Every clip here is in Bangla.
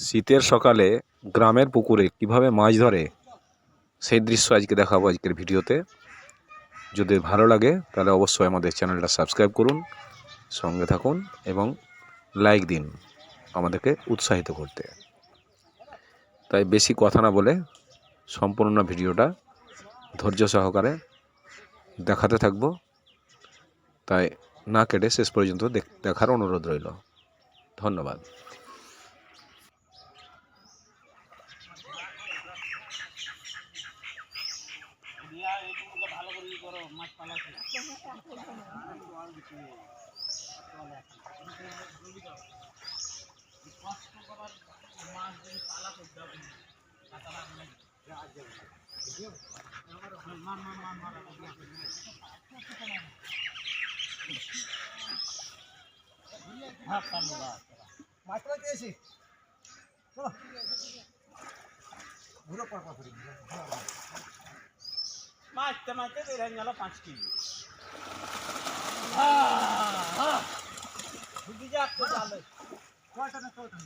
শীতের সকালে গ্রামের পুকুরে কীভাবে মাছ ধরে, সেই দৃশ্য আজকে দেখাবো আজকের ভিডিওতে। যদি ভালো লাগে, তাহলে অবশ্যই আমাদের চ্যানেলটা সাবস্ক্রাইব করুন, সঙ্গে থাকুন এবং লাইক দিন আমাদেরকে উৎসাহিত করতে। তাই বেশি কথা না বলে সম্পূর্ণ ভিডিওটা ধৈর্য সহকারে দেখাতে থাকব। তাই না কেটে শেষ পর্যন্ত দেখ- দেখার অনুরোধ রইল। ধন্যবাদ। মাছ তো পেয়েছি চলো। ঘুরে পর পর করি মারতে মারতে বের হয়ে গেল পাঁচ কেজি ঢুকি যাক তো কয়টা না কয়টা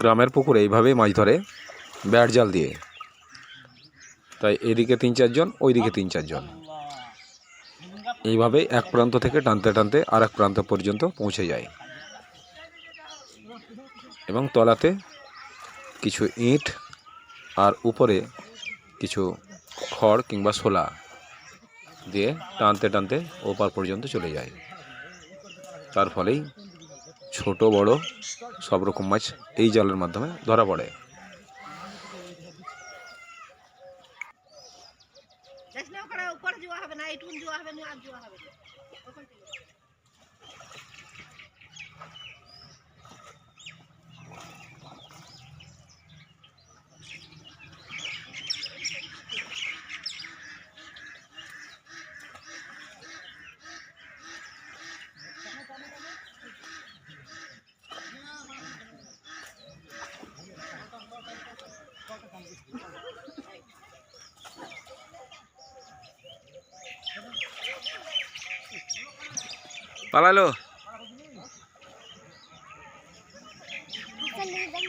গ্রামের পুকুরে এইভাবেই মাছ ধরে ব্যাট জাল দিয়ে। তাই এদিকে তিন চারজন, ওইদিকে তিন চারজন। এইভাবে এক প্রান্ত থেকে টানতে টানতে আর এক প্রান্ত পর্যন্ত পৌঁছে যায়। এবং তলাতে কিছু ইট আর উপরে কিছু খড় কিংবা শোলা দিয়ে টানতে টানতে ওপার পর্যন্ত চলে যায়। তার ফলেই ছোট বড় সব রকম মাছ এই জালের মাধ্যমে ধরা পড়ে যাইস না ওখানে উপর যাওয়া হবে না এইটুকুন জোয়া হবে না আর জোয়া হবে না। ওখান থেকে।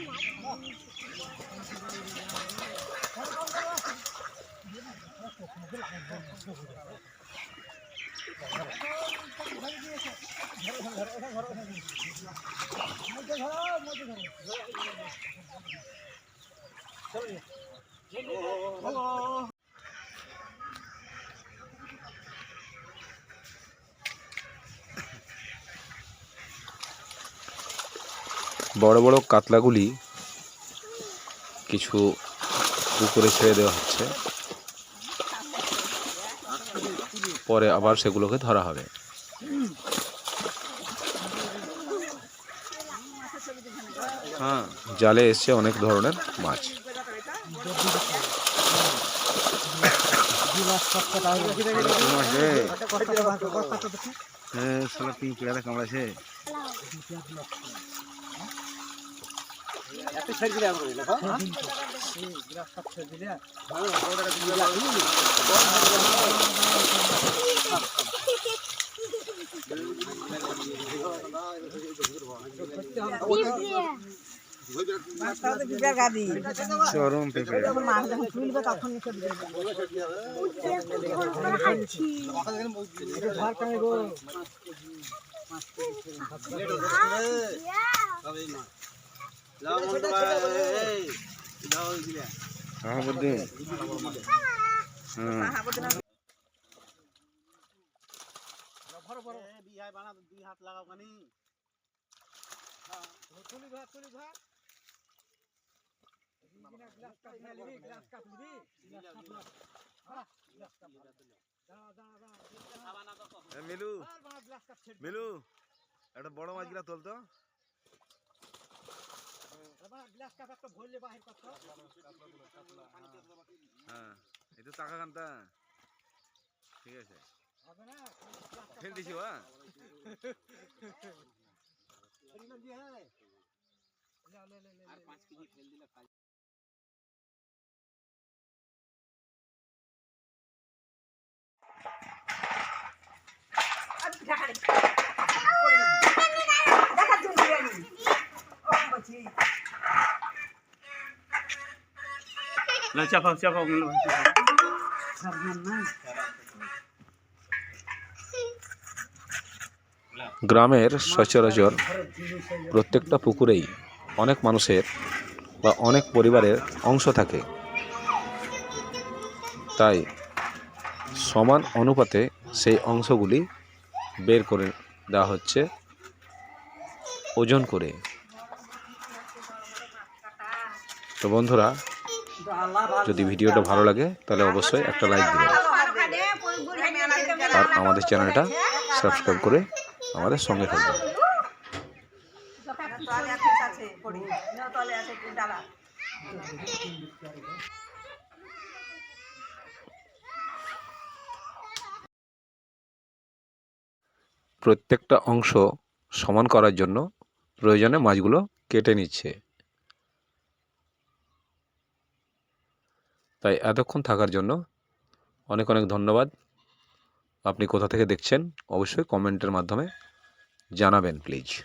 পালালো বড় বড় কাতলাগুলি কিছু পুকুরে ছেড়ে দেওয়া হচ্ছে। পরে আবার সেগুলোকে ধরা হবে। হ্যাঁ। জালে এসছে অনেক ধরনের মাছ। হ্যাঁ সালা পেয়ারা কামড়াছে একটা ছেড়ে দিলে আমরা দেখো গ্লাস সব ছেড়ে দিলে চরম পেঁপে। হ্যাঁ মিলু মিলু একটা বড় মাছ গিলা তোলতো হ্যাঁ এই তো টাকা কান্তা ঠিক আছে। ফেল দিছি বা আর পাঁচ কেজি ফেল দিলে কাজ গ্রামের সচরাচর প্রত্যেকটা পুকুরেই অনেক মানুষের বা অনেক পরিবারের অংশ থাকে। তাই সমান অনুপাতে সেই অংশগুলি বের করে দেওয়া হচ্ছে ওজন করে। তো বন্ধুরা যদি ভিডিওটা ভালো লাগে, তাহলে অবশ্যই একটা লাইক দেবেন। আর আমাদের চ্যানেলটা সাবস্ক্রাইব করে আমাদের সঙ্গে থাকবেন। প্রত্যেকটা অংশ সমান করার জন্য প্রয়োজনে মাছগুলো কেটে নিচ্ছে। তাই এতক্ষণ থাকার জন্য অনেক অনেক ধন্যবাদ। আপনি কোথা থেকে দেখছেন, অবশ্যই কমেন্টের মাধ্যমে জানাবেন, প্লিজ।